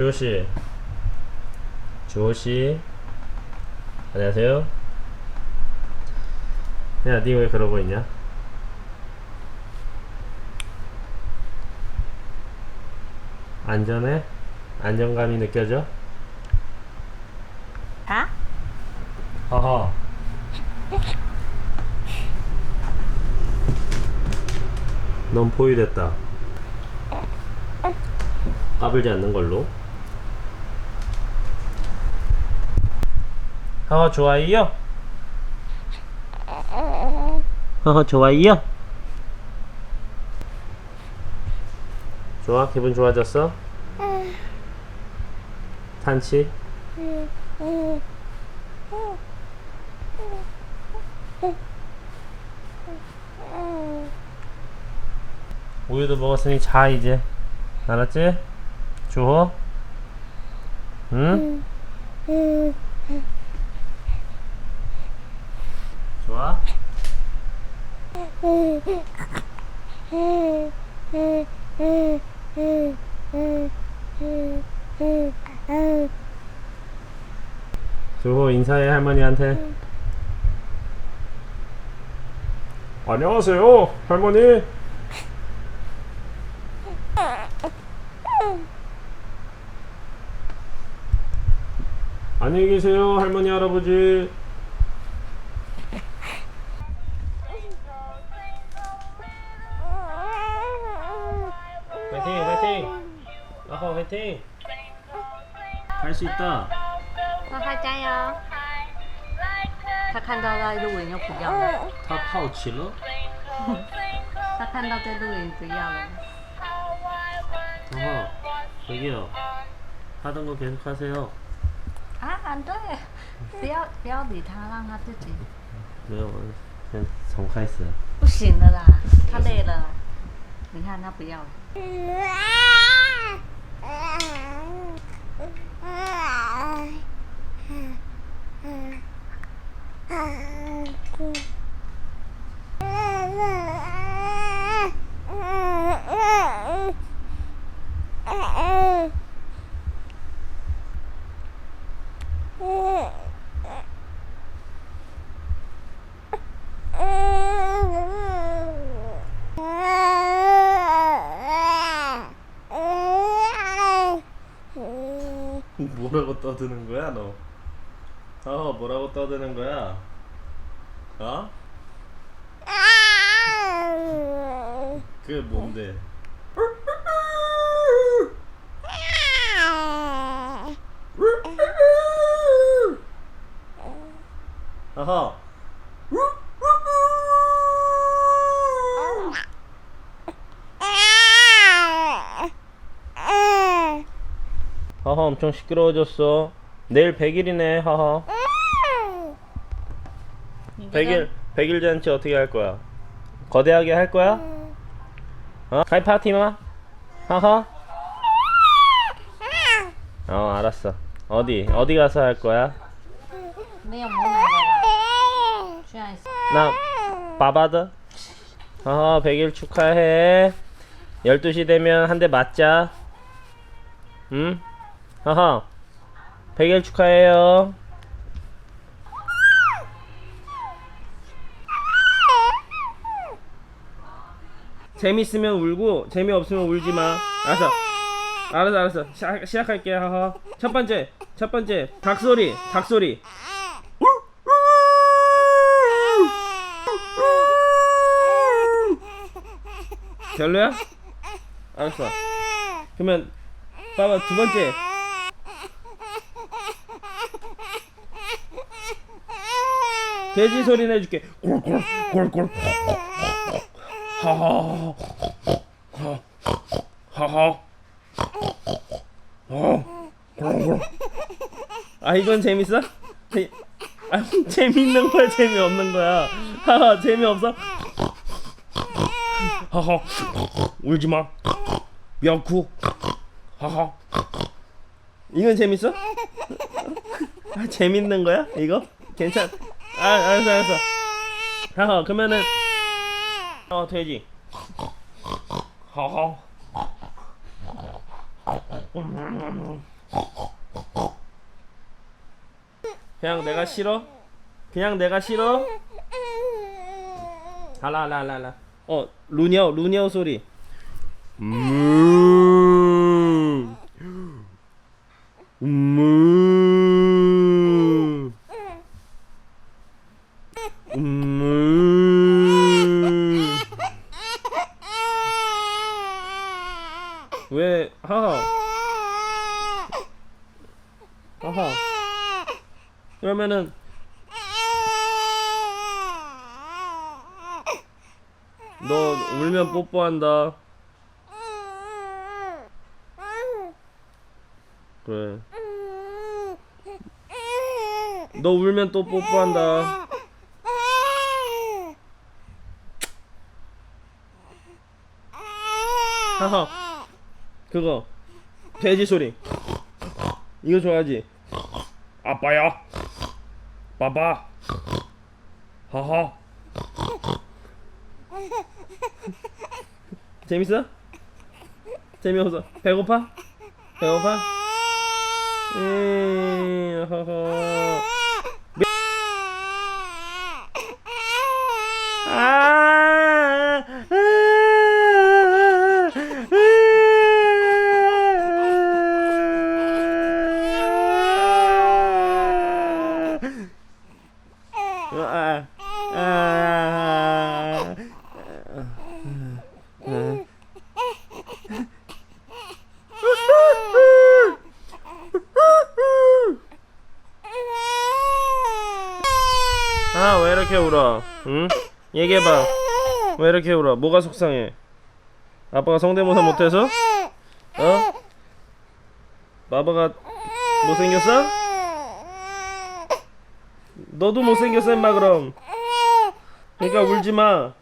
주호씨 주호씨 안녕하세요. 야 니 왜 그러고 있냐? 안전해? 안정감이 느껴져? hả 허허. 넌 포위됐다. 까불지 않는 걸로 허허 좋아요 허허 좋아요 좋아 기분 좋아졌어? 탄치 우유도 먹었으니 자 이제 알았지? 주호 응? 좋아? 주호 인사해 할머니한테. 안녕하세요 할머니. 안녕히 계세요 할머니 할아버지 아빠 화이팅 할 수 있다 花花加油！他看到在录影就不要了，他泡起了他看到在录影不要了。 어허 저기요 하던 거 계속 하세요 啊，对，不要不要理他，让他自己。 왜요 그냥 정开始不行了啦，他累了。你看他不要了。 Oh. 뭐라고 떠드는 거야 너? 어 뭐라고 떠드는 거야? 어? 그게 뭔데? 아하 하하 엄청 시끄러워졌어 내일 100일이네 하하 100일 100일 잔치 어떻게 할 거야? 거대하게 할 거야? 어? 가이 파티마? 하하 어 알았어 어디 어디 가서 할 거야? 나 바바드 하하 100일 축하해 12시 되면 한 대 맞자 응? 하하 100일 축하해요 재밌으면 울고 재미없으면 울지 마. 알았어. 알았어, 알았어. 시작, 시작할게. 하하. 첫 번째, 첫 번째. 닭 소리, 닭 소리. 별로야? 알았어. 그러면 봐봐 두 번째. 돼지 소리 내줄게. 꿀꿀 꿀꿀. 하하. 하하. 어. 꿀꿀. 아 이건 재밌어? 이- 아 재밌는 거야 재미없는 거야. 하하 재미없어? 하하. 울지 마. 명쿠. 하하. 이건 재밌어? 아, 재밌는 거야? 이거? 괜찮? 아, 알았어, 알았어. 하하, 그러면은 어, 돼지. 하하. 그냥 내가 싫어? 그냥 내가 싫어? 할라 할라 할라 할라 어 루니어 루니어 소리 음. 왜? 하하. 하하. 그러면은 너 울면 뽀뽀한다. 그래. 너 울면 또 뽀뽀한다. 하하 그거. 돼지 소리. 이거 좋아하지? 아빠야. 빠빠 하하. 재밌어? 재미없어? 배고파? 배고파? 음 허허 아, 아, 아, 아, 왜 이렇게 울어? 응? 얘기해봐. 왜 이렇게 울어? 뭐가 속상해? 아빠가 성대모사 못해서? 어? 바바가 못생겼어? 너도 못생겼어, 임마, 그럼. 그러니까 울지 마.